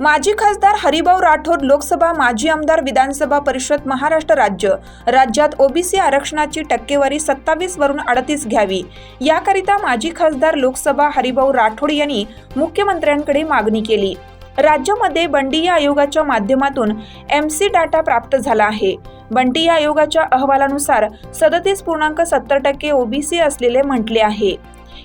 माजी खासदार हरिभाऊ राठोड लोकसभा माजी आमदार विधानसभा परिषद महाराष्ट्र राज्य. राज्यात ओबीसी आरक्षणाची टक्केवारी सत्तावीस वरून अडतीस घ्यावी. याकरिता माजी खासदार लोकसभा हरिभाऊ राठोड यांनी मुख्यमंत्र्यांकडे मागणी केली. राज्यामध्ये बंडी आयोगाच्या माध्यमातून एम सी डाटा प्राप्त झाला आहे. बंडीय आयोगाच्या अहवालानुसार सदतीस पूर्णांक सत्तर टक्के ओबीसी असलेले म्हटले आहे.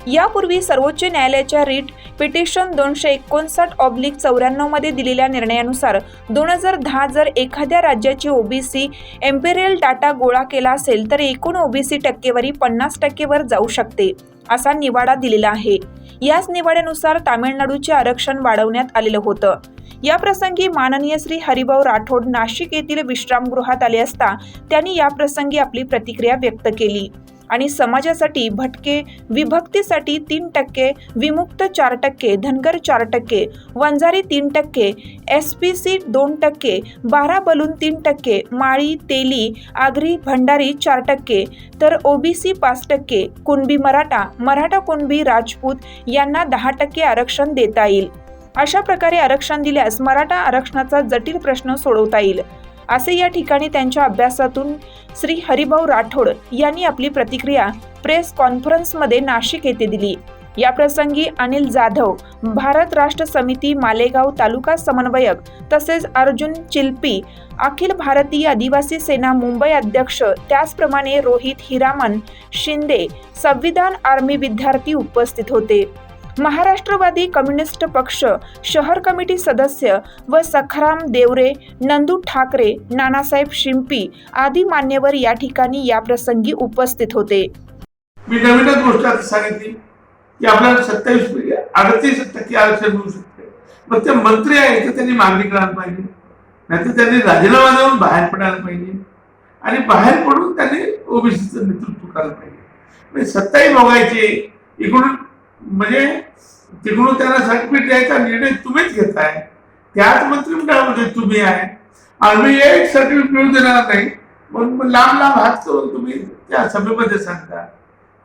यापूर्वी सर्वोच्च न्यायालयाच्या रीट पिटिशन दोनशे एकोणसाठ ऑब्लिक चौऱ्याण्णवमध्ये दिलेल्या निर्णयानुसार दोन हजार दहा जर एखाद्या राज्याची ओबीसी एम्पेरियल डाटा गोळा केला असेल तर एकूण ओबीसी टक्केवारी पन्नास टक्केवर जाऊ शकते असा निवाडा दिलेला आहे. याच निवाड्यानुसार तामिळनाडूचे आरक्षण वाढवण्यात आलेलं होतं. या प्रसंगी माननीय श्री हरिभाऊ राठोड नाशिक येथील विश्रामगृहात आले असता त्यांनी या प्रसंगी आपली प्रतिक्रिया व्यक्त केली. आणि समाजासाठी भटके विभक्तीसाठी तीन टक्के विमुक्त चार टक्के धनगर चार टक्के वंजारी तीन टक्के एस पी सी दोन टक्के बारा बलून तीन टक्के माळी तेली आगरी भंडारी चार टक्के तर ओबीसी पाच टक्के कुणबी मराठा मराठा कुणबी राजपूत यांना दहा टक्के आरक्षण देता येईल. अशा प्रकारे आरक्षण दिल्यास मराठा आरक्षणाचा जटिल प्रश्न सोडवता येईल. असे या ठिकाणी त्यांच्या अभ्यासातून श्री हरिभाऊ राठोड यांनी आपली प्रतिक्रिया प्रेस कॉन्फरन्समध्ये नाशिक येथे दिली. या प्रसंगी अनिल जाधव भारत राष्ट्र समिती मालेगाव तालुका समन्वयक तसेच अर्जुन चिल्पी अखिल भारतीय आदिवासी सेना मुंबई अध्यक्ष त्याचप्रमाणे रोहित हिरामन शिंदे संविधान आर्मी विद्यार्थी उपस्थित होते. महाराष्ट्रवादी कम्युनिस्ट पक्ष शहर कमिटी सदस्य व सखाराम देवरे नंदू ठाकरे नानासाहेब शिंपी आदी मान्यवर या ठिकाणी या प्रसंगी उपस्थित होते. मी नवीनच गोष्ट सांगितली की आपल्याला सत्तावीस म्हणजे अडतीस टक्के आरक्षण मिळू शकते. मग ते मंत्री आहे तर त्यांनी मागणी करायला पाहिजे. नाहीतर त्यांनी राजीनामा देऊन बाहेर पडायला पाहिजे. आणि बाहेर पडून त्यांनी ओबीसीचं नेतृत्व करायला पाहिजे. म्हणजे सत्ताही बघायची इकडून म्हणजे तिकडून त्यांना सर्टिफिकेट द्यायचा निर्णय तुम्हीच घेताय. त्याच मंत्रिमंडळामध्ये तुम्ही आहे. आम्ही एक सर्टिफिकेट मिळू देणार नाही. म्हणून मग लांब लांब हात करून तुम्ही त्या सभेमध्ये सांगता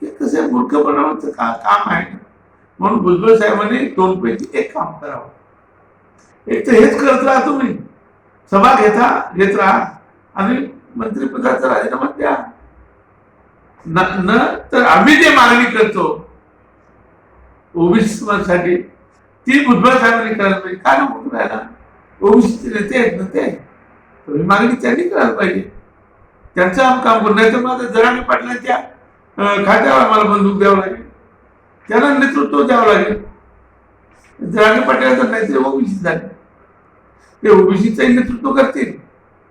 की कसं मूर्खपणाचं का काम आहे ना? म्हणून भुजबळ साहेबांनी दोन पैकी एक काम करावं. एक तर हेच करत राहा तुम्ही. सभा घेता घेत राहा. आणि मंत्रिपदाचा राजीनामा द्या. न न तर आम्ही जे मागणी करतो ओबीसी ती भुजबळ साहेबांनी करायला पाहिजे. का नको राहिला? ओबीसीचे नेते आहेत ना ते. मागणी त्यांनी करायला पाहिजे. त्यांचं आम काम करू. नाही तर मग आता जरांगे पाटलांच्या खात्यावर आम्हाला बंदूक द्यावं लागेल. त्यांना नेतृत्व द्यावं लागेल. जरांगे पाटलाचं नाही ओबीसी झाले. ते ओबीसीचंही नेतृत्व करतील.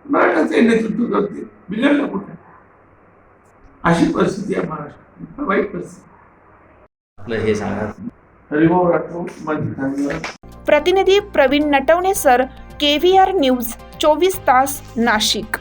मराठाचंही नेतृत्व करतील. बिघडलं कुठे? अशी परिस्थिती आहे महाराष्ट्रात. वाईट परिस्थिती आपलं हे सांगा. हरिभाऊ राठोड खासदार प्रतिनिधी Praveen Natwane sir K V R news चोवीस तास नाशिक.